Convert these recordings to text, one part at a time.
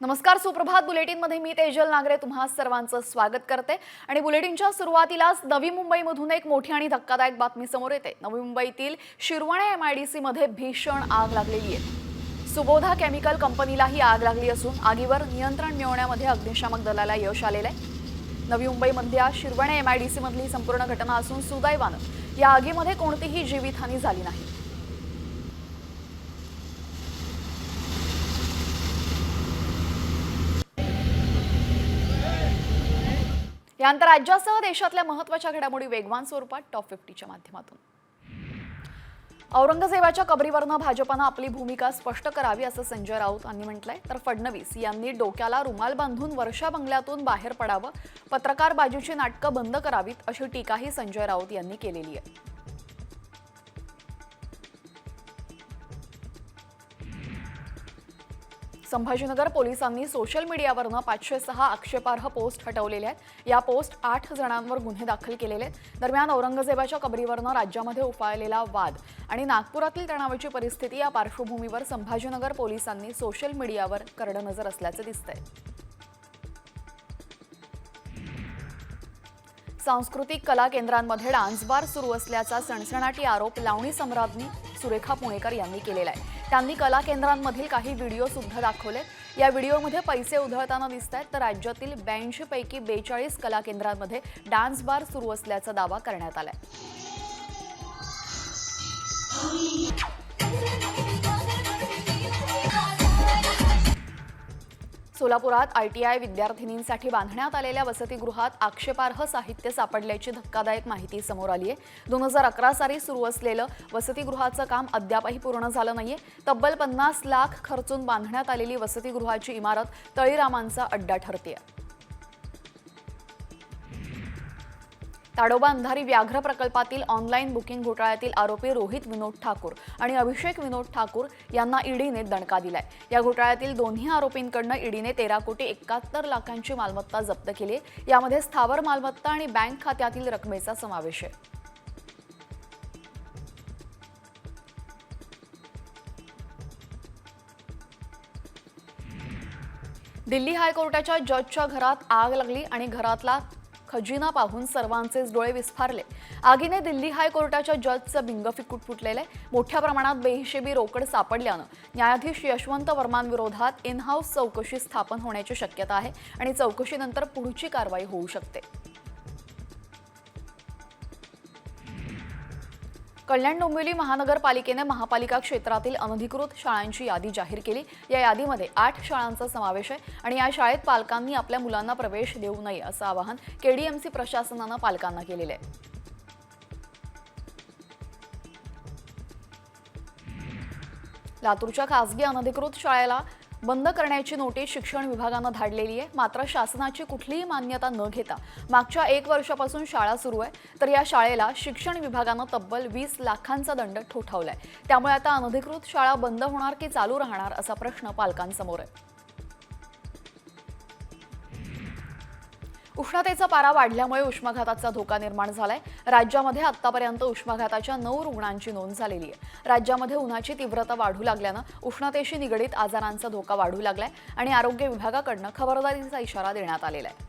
नमस्कार सुप्रभात. बुलेटिनमध्ये मी तेजल नागरे तुम्हा सर्वांचं स्वागत करते. आणि बुलेटिनच्या सुरुवातीलाच नवी मुंबईमधून एक मोठी आणि धक्कादायक बातमी समोर येते. नवी मुंबईतील शिरवणे एम आय डी सीमध्ये भीषण आग लागलेली आहे. सुबोधा केमिकल कंपनीला ही आग लागली असून आगीवर नियंत्रण मिळवण्यामध्ये अग्निशामक दलाला यश आलेलं आहे. नवी मुंबईमधल्या शिरवणे एम आय डी सीमधली संपूर्ण घटना असून सुदैवानं या आगीमध्ये कोणतीही जीवितहानी झाली नाही. यानंतर राज्यासह देशातल्या महत्त्वाच्या घडामोडी वेगवान स्वरूपात टॉप फिफ्टीच्या माध्यमातून. औरंगजेबाच्या कबरीवरनं भाजपानं आपली भूमिका स्पष्ट करावी असं संजय राऊत यांनी म्हटलंय. तर फडणवीस यांनी डोक्याला रुमाल बांधून वर्षा बंगल्यातून बाहेर पडावं पत्रकार बाजूची नाटकं बंद करावीत अशी टीकाही संजय राऊत यांनी केलेली आहे. संभाजीनगर पोलिसांनी सोशल मीडियावरनं पाचशे सहा आक्षेपार्ह पोस्ट हटवलेल्या आहेत. या पोस्ट आठ जणांवर गुन्हे दाखल केलेले आहेत. दरम्यान औरंगजेबाच्या कबरीवरनं राज्यामध्ये उफाळलेला वाद आणि नागपुरातील तणावाची परिस्थिती या पार्श्वभूमीवर संभाजीनगर पोलिसांनी सोशल मीडियावर करडं नजर असल्याचं दिसतंय. सांस्कृतिक कला केंद्रांमध्ये डान्सबार सुरू असल्याचा सणसणाटी आरोप लावणी सम्राज्ञी सुरेखा पुणेकर यांनी केलेला आहे. त्यांनी कला केंद्रांमधील काही व्हिडिओ सुद्धा दाखवले या व्हिडिओमध्ये पैसे उधळताना दिसत आहेत तर राज्यातील ब्याऐंशी पैकी बेचाळीस कला केंद्रांमध्ये डान्स बार सुरू असल्याचा दावा करण्यात आलाय. सोलापुरात आयटीआय विद्यार्थिनींसाठी बांधण्यात आलेल्या वसतिगृहात आक्षेपार्ह साहित्य सापडल्याची धक्कादायक माहिती समोर आली आहे दोन हजार अकरा साली सुरू असलेलं वसतिगृहाचं काम अद्यापही पूर्ण झालं नाहीये. तब्बल पन्नास लाख खर्चून बांधण्यात आलेली वसतिगृहाची इमारत तळीरामांचा अड्डा ठरते ताडोबा अंधारी व्याघ्र प्रकल्पातील ऑनलाईन बुकिंग घोटाळ्यातील आरोपी रोहित विनोद ठाकूर आणि अभिषेक विनोद ठाकूर यांना ईडीने दणका दिलाय. या घोटाळ्यातील दोन्ही आरोपींकडनं ईडीने तेरा कोटी एकाहत्तर लाखांची मालमत्ता जप्त केली आहे. यामध्ये स्थावर मालमत्ता आणि बँक खात्यातील रकमेचा समावेश आहे. दिल्ली हायकोर्टाच्या जजच्या घरात आग लागली आणि घरातला खजिना पाहून सर्वांचेच डोळे विस्फारले. आगीने दिल्ली हायकोर्टाच्या जजचं भिंग फिकूट फुटलेलं. मोठ्या प्रमाणात बेहिशेबी रोकड सापडल्यानं न्यायाधीश यशवंत वर्मांविरोधात इन हाऊस चौकशी स्थापन होण्याची शक्यता आहे आणि चौकशीनंतर पुढची कारवाई होऊ शकते. कल्याण डोंबिवली महानगरपालिकेने महापालिका क्षेत्रातील अनधिकृत शाळांची यादी जाहीर केली. या यादीमध्ये आठ शाळांचा समावेश आहे आणि या शाळेत पालकांनी आपल्या मुलांना प्रवेश देऊ नये असं आवाहन केडीएमसी प्रशासनानं पालकांना केलेलं आहे. लातूरच्या खासगी अनधिकृत शाळेला बंद करण्याची नोटीस शिक्षण विभागानं धाडलेली आहे. मात्र शासनाची कुठलीही मान्यता न घेता मागच्या एक वर्षापासून शाळा सुरू आहे. तर या शाळेला शिक्षण विभागानं तब्बल वीस लाखांचा दंड ठोठावलाय. त्यामुळे आता अनधिकृत शाळा बंद होणार की चालू राहणार असा प्रश्न पालकांसमोर आहे. उष्णतेचा पारा वाढल्यामुळे उष्माघाताचा धोका निर्माण झालाय. राज्यामध्ये आतापर्यंत उष्माघाताच्या नऊ रुग्णांची नोंद झालेली आहे. राज्यामध्ये उन्हाची तीव्रता वाढू लागल्यानं उष्णतेशी निगडीत आजारांचा धोका वाढू लागलाय आणि आरोग्य विभागाकडनं खबरदारीचा इशारा देण्यात आलेला आहे.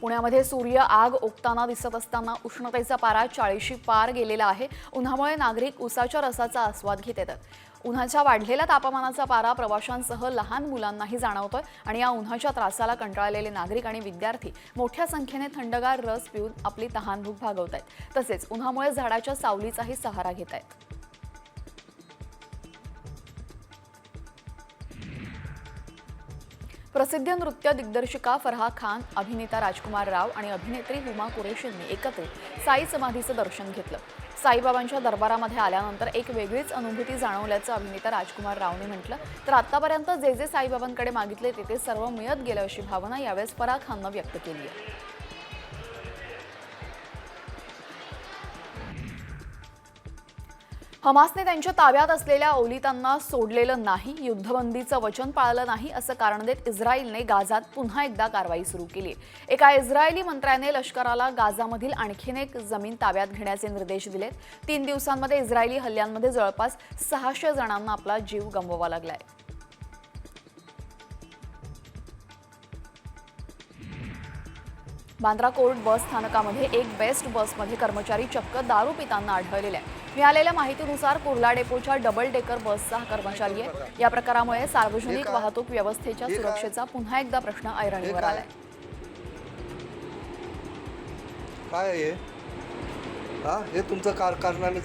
पुण्यामध्ये सूर्य आग ओकताना दिसत असताना उष्णतेचा पारा चाळीशी पार गेलेला आहे. उन्हामुळे नागरिक उसाच्या रसाचा आस्वाद घेत येतात. उन्हाच्या वाढलेल्या तापमानाचा पारा प्रवाशांसह लहान मुलांनाही जाणवतोय आणि या उन्हाच्या त्रासाला कंटाळलेले नागरिक आणि विद्यार्थी मोठ्या संख्येने थंडगार रस पिऊन आपली तहानभूक भागवत आहेत तसेच उन्हामुळे झाडाच्या सावलीचाही सहारा घेत आहेत प्रसिद्ध नृत्य दिग्दर्शिका फरहा खान अभिनेता राजकुमार राव आणि अभिनेत्री हुमा कुरेशींनी एकत्रित साई समाधीचं दर्शन घेतलं. साईबाबांच्या दरबारामध्ये आल्यानंतर एक वेगळीच अनुभूती जाणवल्याचं अभिनेता राजकुमार रावने म्हटलं. तर आतापर्यंत जे जे साईबाबांकडे मागितले ते ते सर्व मिळत गेलं अशी भावना यावेळेस फराह खाननं व्यक्त केली आहे. हमासने त्यांच्या ताब्यात असलेल्या ओलितांना सोडलेलं नाही युद्धबंदीचं वचन पाळलं नाही असं कारण देत इस्रायलने गाझात पुन्हा एकदा कारवाई सुरू केली. एका इस्रायली मंत्र्याने लष्कराला गाझामधील आणखीन एक जमीन ताब्यात घेण्याचे निर्देश दिलेत. तीन दिवसांमध्ये इस्रायली हल्ल्यांमध्ये जवळपास सहाशे जणांना आपला जीव गमवावा लागलाय. बांद्रा कोर्ट बस स्थानकामध्ये एक बेस्ट बसमध्ये कर्मचारी चक्क दारू पिताना आढळलेले आहे मिळालेल्या माहितीनुसार कुर्ला डेपोच्या डबल डेकर बसचा हा कर्मचारी आहे. या प्रकारामुळे सार्वजनिक वाहतूक व्यवस्थेच्या सुरक्षेचा पुन्हा एकदा प्रश्न ऐरणीवर आलाय. काय आहे हे? हा हे तुमचं कार कारणाने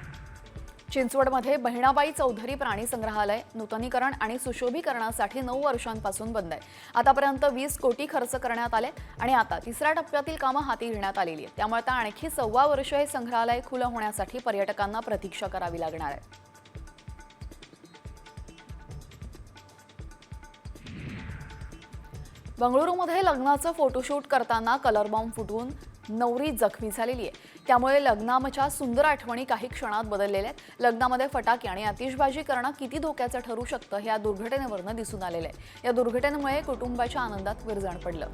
चिंचवडमध्ये बहिणाबाई चौधरी प्राणी संग्रहालय नूतनीकरण आणि सुशोभीकरणासाठी नऊ वर्षांपासून बंद आहे. आतापर्यंत वीस कोटी खर्च करण्यात आले आणि आता तिसऱ्या टप्प्यातील कामं हाती घेण्यात आलेली आहेत. त्यामुळे आता आणखी सव्वा वर्ष हे संग्रहालय खुलं होण्यासाठी पर्यटकांना प्रतीक्षा करावी लागणार आहे. बंगळुरूमध्ये लग्नाचं फोटोशूट करताना कलर बॉम्ब फुटून नवरी जखमी झालेली आहे. त्यामुळे लग्नामच्या सुंदर आठवणी काही क्षणात बदललेल्या आहेत. लग्नामध्ये फटाके आणि आतिषबाजी करणं किती धोक्याचं ठरू शकतं हे या दुर्घटनेवरनं दिसून आलेलं आहे. या दुर्घटनेमुळे कुटुंबाच्या आनंदात विरजण पडलं.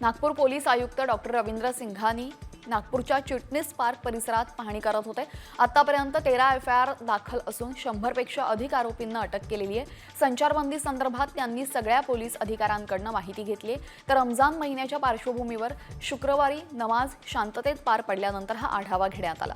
नागपूर पोलीस आयुक्त डॉक्टर रवींद्र सिंघानी नागपूरच्या चिटणीस पार्क परिसरात पाहणी करत होते. आतापर्यंत तेरा एफ आय आर दाखल असून शंभरपेक्षा अधिक आरोपींना अटक केलेली आहे. संचारबंदी संदर्भात त्यांनी सगळ्या पोलीस अधिकाऱ्यांकडनं माहिती घेतली आहे. तर रमजान महिन्याच्या पार्श्वभूमीवर शुक्रवारी नमाज शांततेत पार पडल्यानंतर हा आढावा घेण्यात आला.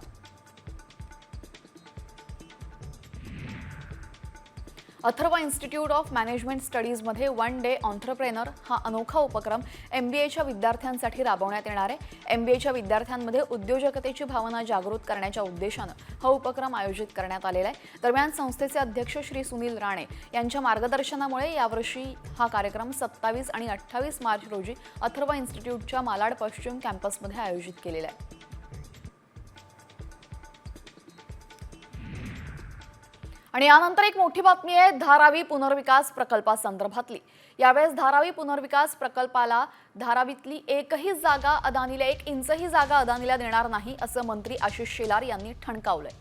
अथर्व इन्स्टिट्यूट ऑफ मॅनेजमेंट स्टडीजमध्ये वन डे ऑन्टरप्रेनर हा अनोखा उपक्रम एम बी एच्या विद्यार्थ्यांसाठी राबवण्यात येणार आहे. एम बी एच्या विद्यार्थ्यांमध्ये उद्योजकतेची भावना जागृत करण्याच्या उद्देशानं हा उपक्रम आयोजित करण्यात आलेला आहे. दरम्यान संस्थेचे अध्यक्ष श्री सुनील राणे यांच्या मार्गदर्शनामुळे यावर्षी हा कार्यक्रम सत्तावीस आणि अठ्ठावीस मार्च रोजी अथर्व इन्स्टिट्यूटच्या मालाड पश्चिम कॅम्पसमध्ये आयोजित केलेला आहे. आणि यानंतर एक मोठी बातमी आहे धारावी पुनर्विकास प्रकल्पासंदर्भातली. यावेळेस धारावी पुनर्विकास प्रकल्पाला धारावीतली एकही जागा अदानीला एक इंचही जागा अदानीला देणार नाही असं मंत्री आशिष शेलार यांनी ठणकावलंय.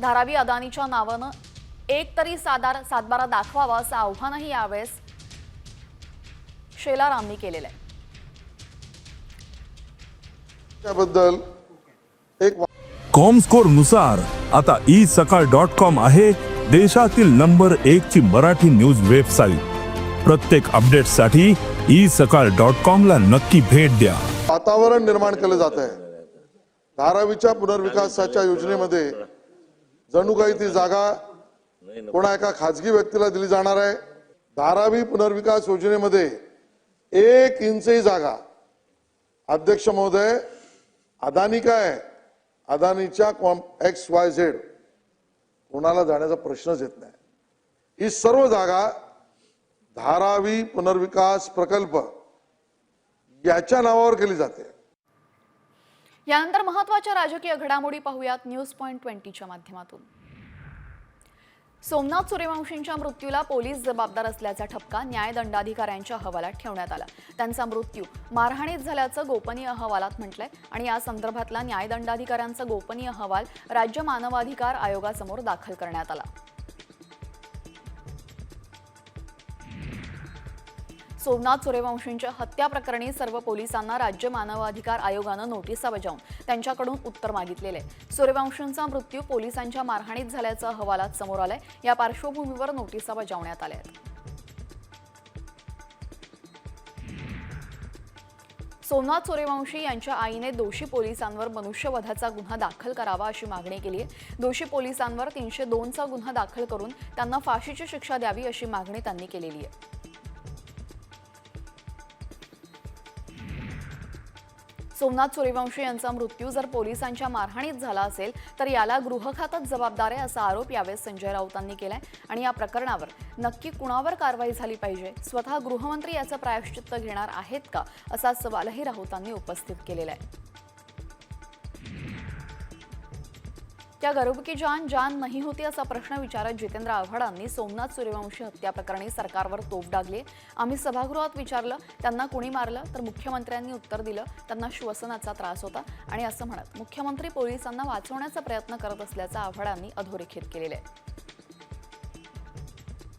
धारावी अदानीच्या नावानं एक तरी साधार सातबारा दाखवावा असं आव्हानही यावेळेस शेलारांनी केलेलं आहे. त्याबद्दल एक वा- कॉमस्कोरनुसार आता ई सकाळ डॉट कॉम आहे देशातील नंबर एक ची मराठी न्यूज वेबसाईट. प्रत्येक अपडेटसाठी ई सकाळ डॉट कॉम ला नक्की भेट द्या. वातावरण निर्माण केलं जात आहे. धारावीच्या पुनर्विकासाच्या योजनेमध्ये जणू काही ती जागा कोणा एका खाजगी व्यक्तीला दिली जाणार आहे. धारावी पुनर्विकास योजनेमध्ये एक इंचही जागा. अध्यक्ष महोदय अदानी काय? अदानीच्या कॉम एक्स वाय झेड कोणाला जाण्याचा प्रश्नच येत नाही. ही सर्व जागा धारावी पुनर्विकास प्रकल्प याच्या नावावर केली जाते. यानंतर महत्त्वाच्या राजकीय घडामोडी पाहूयात न्यूज पॉइंट ट्वेंटीच्या माध्यमातून. सोमनाथ सूर्यवंशींच्या मृत्यूला पोलीस जबाबदार असल्याचा ठपका न्यायदंडाधिकाऱ्यांच्या अहवालात ठेवण्यात आला. त्यांचा मृत्यू मारहाणीत झाल्याचं गोपनीय अहवालात म्हटलंय आणि या संदर्भातला न्यायदंडाधिकाऱ्यांचा गोपनीय अहवाल राज्य मानवाधिकार आयोगासमोर दाखल करण्यात आला. सोमनाथ सूर्यवंशींच्या हत्या प्रकरणी सर्व पोलिसांना राज्य मानवाधिकार आयोगानं नोटीसा बजावून त्यांच्याकडून उत्तर मागितलेले. सूर्यवंशींचा मृत्यू पोलिसांच्या मारहाणीत झाल्याचं अहवालात समोर आलंय. या पार्श्वभूमीवर नोटिसा बजावण्यात आल्या आहेत. सोमनाथ सूर्यवंशी यांच्या आईने दोषी पोलिसांवर मनुष्यवधाचा गुन्हा दाखल करावा अशी मागणी केली आहे. दोषी पोलिसांवर तीनशे दोनचा गुन्हा दाखल करून त्यांना फाशीची शिक्षा द्यावी अशी मागणी त्यांनी केलेली आहे. सोमनाथ सूर्यवंशी यांचा मृत्यू जर पोलिसांच्या मारहाणीत झाला असेल तर याला गृहखातच जबाबदार आहे असा आरोप यावेळेस संजय राऊतांनी केलाय. आणि या प्रकरणावर नक्की कुणावर कारवाई झाली पाहिजे? स्वतः गृहमंत्री याचं प्रायश्चित्त घेणार आहेत का? असा सवालही राऊतांनी उपस्थित केलेला आहे. क्या गरीब की जान जान नाही होती असा प्रश्न विचारत जितेंद्र आव्हाडांनी सोमनाथ सूर्यवंशी हत्या प्रकरणी सरकारवर तोफ डागली. आम्ही सभागृहात विचारलं त्यांना कुणी मारलं तर मुख्यमंत्र्यांनी उत्तर दिलं त्यांना श्वसनाचा त्रास होता. आणि असं म्हणत मुख्यमंत्री पोलिसांना वाचवण्याचा प्रयत्न करत असल्याचं आव्हाडांनी अधोरेखित केलेलं आहे.